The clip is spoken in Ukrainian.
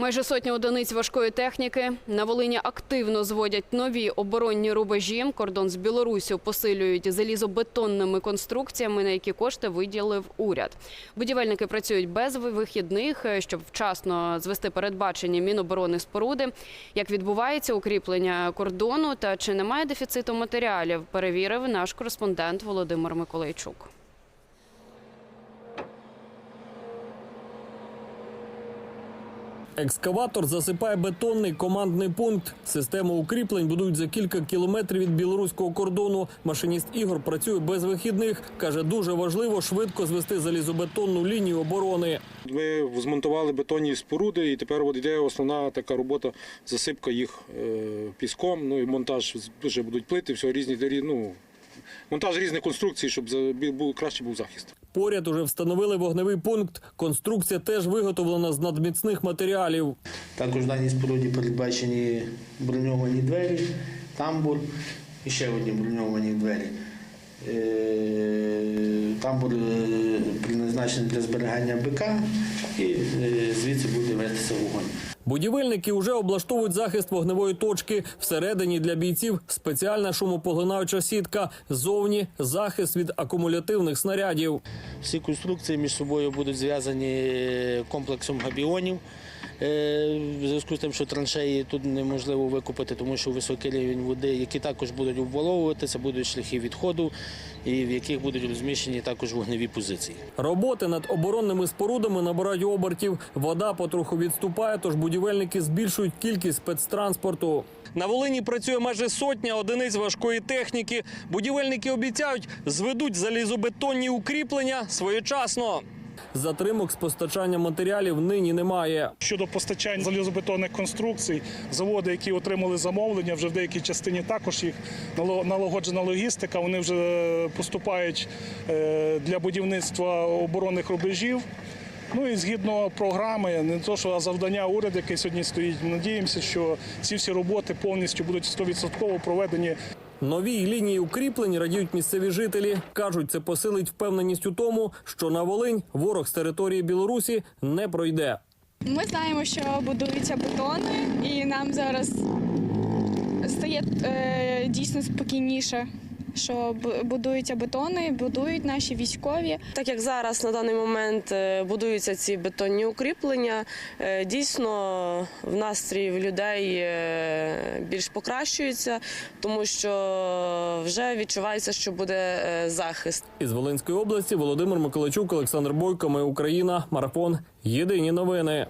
Майже сотня одиниць важкої техніки. На Волині активно зводять нові оборонні рубежі. Кордон з Білоруссю посилюють залізобетонними конструкціями, на які кошти виділив уряд. Будівельники працюють без вихідних, щоб вчасно звести передбачені міноборони споруди. Як відбувається укріплення кордону та чи немає дефіциту матеріалів, перевірив наш кореспондент Володимир Миколайчук. Екскаватор засипає бетонний командний пункт. Систему укріплень будують за кілька кілометрів від білоруського кордону. Машиніст Ігор працює без вихідних. каже, дуже важливо швидко звести залізобетонну лінію оборони. Ми змонтували бетонні споруди, і тепер от йде основна така робота засипка їх е, піском. Ну і монтаж вже будуть плити, все різні рі- ну, монтаж різних конструкцій, щоб краще був захист. Поряд уже встановили вогневий пункт. Конструкція теж виготовлена з надміцних матеріалів. Також в даній споруді передбачені броньовані двері, тамбур і ще одні броньовані двері. Е, Тамбур е, призначений для зберігання БК і е, звідси буде вестися вогонь. Будівельники вже облаштовують захист вогневої точки. Всередині для бійців спеціальна шумопоглинаюча сітка. Зовні захист від акумулятивних снарядів. Всі конструкції між собою будуть зв'язані комплексом габіонів. Е, В зв'язку з тим, що траншеї тут неможливо викупити, тому що високий рівень води, які також будуть обваловуватися, будуть шляхи відходу, і в яких будуть розміщені також вогневі позиції. Роботи над оборонними спорудами набирають обертів. Вода потроху відступає, тож будівельники збільшують кількість спецтранспорту. На Волині працює майже сотня одиниць важкої техніки. Будівельники обіцяють, зведуть залізобетонні укріплення своєчасно. Затримок з постачання матеріалів нині немає. Щодо постачань залізобетонних конструкцій, заводи, які отримали замовлення, вже в деякій частині також їх налагоджена логістика. Вони вже поступають е, для будівництва оборонних рубежів. Ну і згідно програми, не то, що а завдання уряду, яке сьогодні стоїть, надіємося, що ці всі роботи повністю будуть 100% проведені Новій лінії укріплень радіють місцеві жителі. кажуть, це посилить впевненість у тому, що на Волинь ворог з території Білорусі не пройде. Ми знаємо, що будуються бетони, і нам зараз стає е, дійсно спокійніше, що б- будуються бетони, будують наші військові. Так як зараз на даний момент е, будуються ці бетонні укріплення, е, дійсно в настрій в людей е, більш покращується, тому що вже відчувається, що буде е, захист. Із Волинської області Володимир Миколачук, Олександр Бойко. Ми Україна. Марафон. Єдині новини.